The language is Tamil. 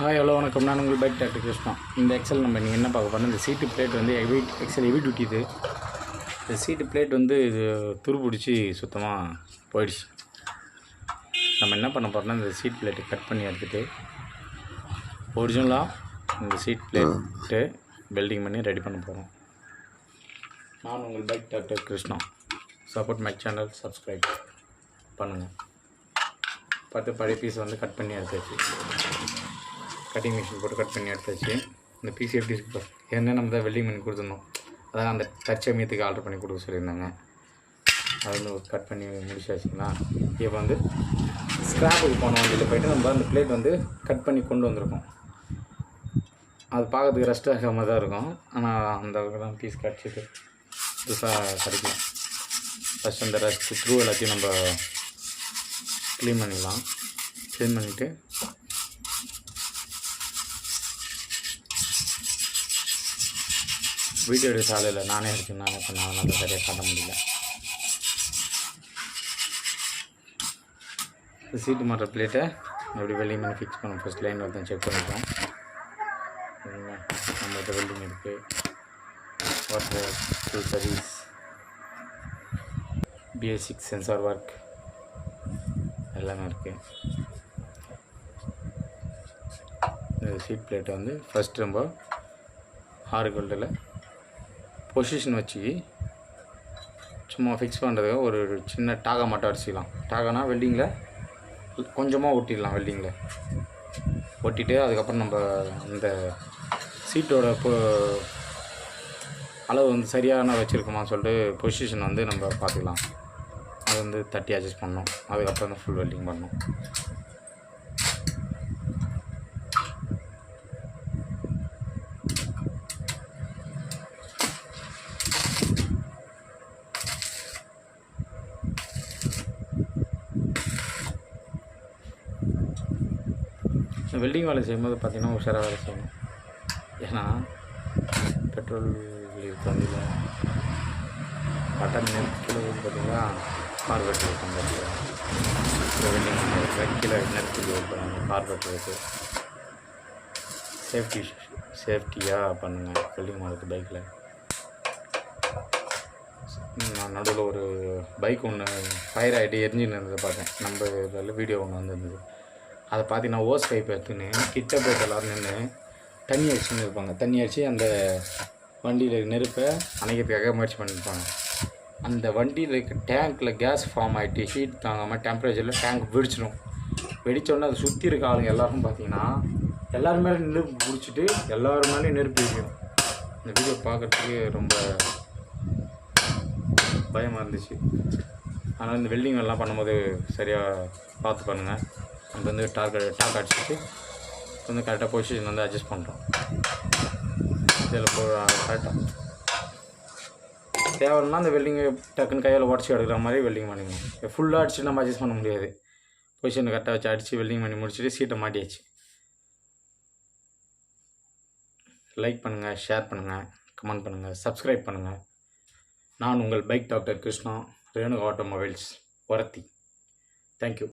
ஹாய் ஹலோ வணக்கம். நான் உங்கள் பைக் டாக்டர் கிருஷ்ணா. இந்த எக்ஸல் நம்ம நீங்கள் என்ன பார்க்க போகிறோம் இந்த சீட்டு பிளேட் வந்து ஹெவி எக்ஸல் ஹெவி டியூட்டி இது இந்த சீட்டு பிளேட் வந்து இது துரு பிடிச்சி சுத்தமாக போயிடுச்சு. நம்ம என்ன பண்ண போகிறோம்னா இந்த சீட் பிளேட்டை கட் பண்ணி எடுத்துகிட்டு ஒரிஜினலாக இந்த சீட் பிளேட்டு வெல்டிங் பண்ணி ரெடி பண்ண போகிறோம் நான் உங்கள் bike doctor Krishna. Support my channel subscribe பண்ணுங்கள் பத்து பழைய பீஸ் வந்து கட் பண்ணி எடுத்தாச்சு. கட்டிங் மிஷின் போட்டு கட் பண்ணி எடுத்தாச்சு. இந்த பீஸ் எப்படி இருக்கு ஏன்னா நம்ம தான் வெல்டிங் பண்ணி கொடுத்துருந்தோம் அதான் அந்த தற்சமயத்துக்கு ஆர்டர் பண்ணி கொடுக்க சொல்லியிருந்தாங்க. அது வந்து கட் பண்ணி முடிச்சாச்சுங்களா? இப்போ வந்து ஸ்க்ராப்புக்கு போன வண்டியில் போயிட்டு நம்ம அந்த பிளேட் வந்து கட் பண்ணி கொண்டு வந்திருக்கோம். அது பார்க்கறதுக்கு ரெஸ்ட் ஆகாமல் தான் இருக்கும். ஆனால் அந்த அளவுக்கு தான் பீஸ் கிடச்சிது புதுசாக கிடைக்கும் ஃபஸ்ட் அந்த ரெஸ்ட் த்ரூ எல்லாத்தையும் நம்ம க்ளீன் பண்ணிடலாம். க்ளீன் பண்ணிவிட்டு வீடியோ எடுக்க சாலையில் நானே எடுத்து நானே பண்ண அதனால சரியாக காட்ட முடியல. இந்த சீட்டு மாற்ற பிளேட்டை எப்படி வெல்டிங் பண்ணி ஃபிக்ஸ் பண்ணோம் ஃபஸ்ட் லைன் ஒருத்தன் செக் பண்ணிப்போம். சரிங்களா நம்மகிட்ட வெல்டிங் இருக்குது water full service basic sensor work எல்லாமே இருக்குது இந்த சீட் பிளேட்டை வந்து ஃபஸ்ட் நம்ம ஹார்கோல்டில் பொசிஷன் வச்சு சும்மா ஃபிக்ஸ் பண்ணுறதுக்கு ஒரு சின்ன டாகா மட்டும் அடிச்சிக்கலாம். டாகானா வெல்டிங்கில் கொஞ்சமாக ஒட்டிடலாம் வெல்டிங்கில் ஒட்டிட்டு அதுக்கப்புறம் நம்ம அந்த சீட்டோட பொ அளவு வந்து சரியான வச்சுருக்கோமான்னு சொல்லிட்டு பொசிஷன் வந்து நம்ம பார்த்துக்கலாம். அது வந்து தட்டி அட்ஜஸ்ட் பண்ணணும் அதுக்கப்புறம் தான் ஃபுல் வெல்டிங் பண்ணணும் வெல்டிங் வேலை செய்யும்போது பார்த்திங்கன்னா உஷாராக வேலை செய்யணும். ஏன்னா பெட்ரோல் இருக்க வண்டியில் பட்டன் நெருப்பு கீழே வந்து பார்த்தீங்கன்னா கார்பரேட்டர் இருக்கும் வெல்டிங் கீழே நெருப்பு போகிறாங்க கார்பெட் இருக்குது சேஃப்டி சேஃப்டியாக பண்ணுங்கள் வெல்டிங் பண்ணுறது பைக்கில் நான் நடுவில் ஒரு பைக் ஒன்று ஃபயர் ஆகிட்டு எரிஞ்சுன்னு இருந்ததை பார்த்தேன். நம்ம இதில் வீடியோ ஒன்று வந்துருந்தது. அதை பார்த்தீங்கன்னா ஓஸ் பைப் எடுத்துன்னு கிட்ட போய்ட்டு எல்லோரும் நின்று தண்ணி அடிச்சுன்னு இருப்பாங்க. தண்ணி அடித்து அந்த வண்டியில் நெருப்பை அணைக்கிறதுக்காக முயற்சி பண்ணியிருப்பாங்க. அந்த வண்டியில் இருக்க டேங்க்கில் கேஸ் ஃபார்ம் ஆகிட்டு ஹீட் தாங்காமல் டெம்பரேச்சரில் டேங்க் வெடிச்சிடும் வெடித்தோடனே அதை சுற்றி இருக்க ஆளுங்க எல்லாருக்கும் பார்த்தீங்கன்னா எல்லாரும் மேலே நெருப்பு பிடிச்சிட்டு எல்லாரும் மேலேயும் நெருப்பு வைக்கும் இந்த வீடியோ பார்க்குறதுக்கு ரொம்ப பயமாக இருந்துச்சு. ஆனால் இந்த வெல்டிங் எல்லாம் பண்ணும்போது சரியாக பார்த்து பண்ணுங்கள் இப்போ வந்து டார்க் டாக் அடிச்சுட்டு வந்து கரெக்டாக பொசிஷன் வந்து அட்ஜஸ்ட் பண்ணுறோம் இதில் போ கரெக்டாக தேவைன்னா அந்த வெல்டிங்கை டக்குன்னு கையால் உடச்சி எடுக்கிற மாதிரி வெல்டிங் பண்ணிக்கணும். ஃபுல்லாக அடிச்சு நம்ம அட்ஜஸ்ட் பண்ண முடியாது. பொசிஷனை கரெக்டாக வச்சு அடித்து வெல்டிங் பண்ணி முடிச்சுட்டு சீட்டை மாட்டியாச்சு. லைக் பண்ணுங்கள் ஷேர் பண்ணுங்கள் கமெண்ட் பண்ணுங்கள் சப்ஸ்கிரைப் பண்ணுங்கள் நான் உங்கள் bike doctor Krishna Renuka automobiles Orathi. Thank you